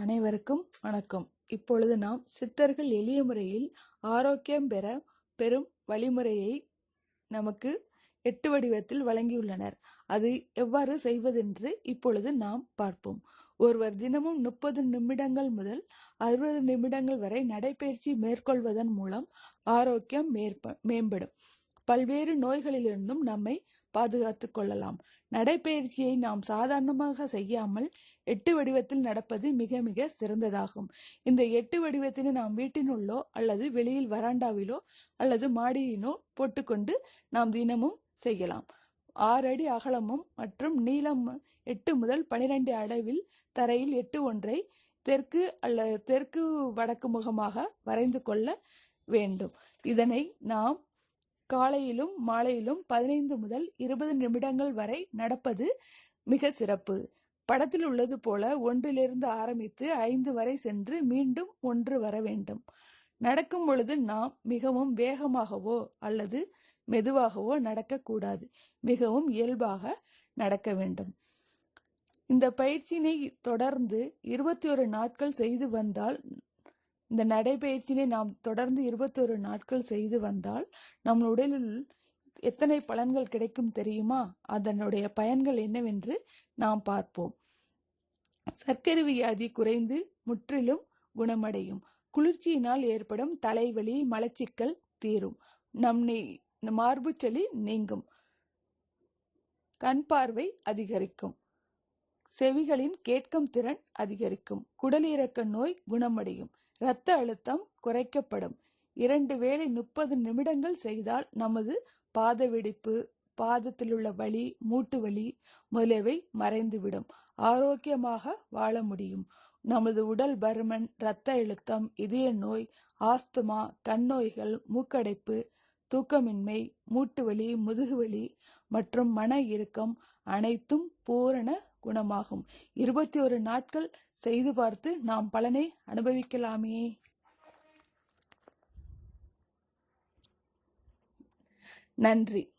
அனைவருக்கும் வணக்கம். இப்பொழுது நாம் சித்தர்கள் எளிய முறையில் ஆரோக்கியம் பெற பெறும் வழிமுறையை நமக்கு எட்டு வடிவத்தில் வழங்கியுள்ளனர். அது எவ்வாறு செய்வதென்று இப்பொழுது நாம் பார்ப்போம். ஒருவர் தினமும் முப்பது நிமிடங்கள் முதல் அறுபது நிமிடங்கள் வரை நடைபயிற்சி மேற்கொள்வதன் மூலம் ஆரோக்கியம் மேற்ப மேம்படும். பல்வேறு நோய்களிலிருந்தும் நம்மை பாதுகாத்து கொள்ளலாம். நடைப்பயிற்சியை நாம் சாதாரணமாக செய்யாமல் எட்டு வடிவத்தில் நடப்பது மிக மிக சிறந்ததாகும். இந்த எட்டு வடிவத்தினை நாம் வீட்டினுள்ளோ அல்லது வெளியில் வராண்டாவிலோ அல்லது மாடியினோ போட்டுக்கொண்டு நாம் தினமும் செய்யலாம். ஆறு அடி அகலமும் மற்றும் நீளம் எட்டு முதல் பனிரெண்டு அளவில் தரையில் எட்டு ஒன்றை தெற்கு அல்ல தெற்கு வடக்கு முகமாக வரைந்து கொள்ள வேண்டும். இதனை நாம் காலையிலும் மாலையிலும் பதினைந்து முதல் இருபது நிமிடங்கள் வரை நடப்பது மிக சிறப்பு. படத்தில் உள்ளது போல ஒன்றிலிருந்து ஆரம்பித்து ஐந்து வரை சென்று மீண்டும் ஒன்று வர வேண்டும். நடக்கும் பொழுது நாம் மிகவும் வேகமாகவோ அல்லது மெதுவாகவோ நடக்கக்கூடாது. மிகவும் இயல்பாக நடக்க வேண்டும். இந்த பயிற்சியினை தொடர்ந்து இருபத்தி ஒரு நாட்கள் செய்து வந்தால் இந்த நடைபயிற்சியினை நாம் தொடர்ந்து இருபத்தொரு நாட்கள் செய்து வந்தால் நம் உடலில் எத்தனை பலன்கள் கிடைக்கும் தெரியுமா? அதனுடைய பயன்கள் என்னவென்று நாம் பார்ப்போம். சர்க்கரை வியாதி குறைந்து முற்றிலும் குணமடையும். குளிர்ச்சியினால் ஏற்படும் தலைவலி மலச்சிக்கல் தீரும். நம் மார்புச்சளி நீங்கும். கண் பார்வை அதிகரிக்கும். செவிகளின் கேட்கும் திறன் அதிகரிக்கும். குடலிறக்க நோய் குணமடையும். இரத்த அழுத்தம் குறைக்கப்படும். இரண்டு வேளை முப்பது நிமிடங்கள் செய்தால் நமது பாத வெடிப்பு பாதத்தில் உள்ள வலி மூட்டு வலி முதலியவை மறைந்துவிடும். ஆரோக்கியமாக வாழ முடியும். நமது உடல் பருமன் இரத்த அழுத்தம் இதய நோய் ஆஸ்துமா கண்ணோய்கள் மூக்கடைப்பு தூக்கமின்மை மூட்டு வலி முதுகுவலி மற்றும் மன இறுக்கம் அனைத்தும் பூரண குணமாகும். இருபத்தி ஒரு நாட்கள் செய்து பார்த்து நாம் பலனை அனுபவிக்கலாமே. நன்றி.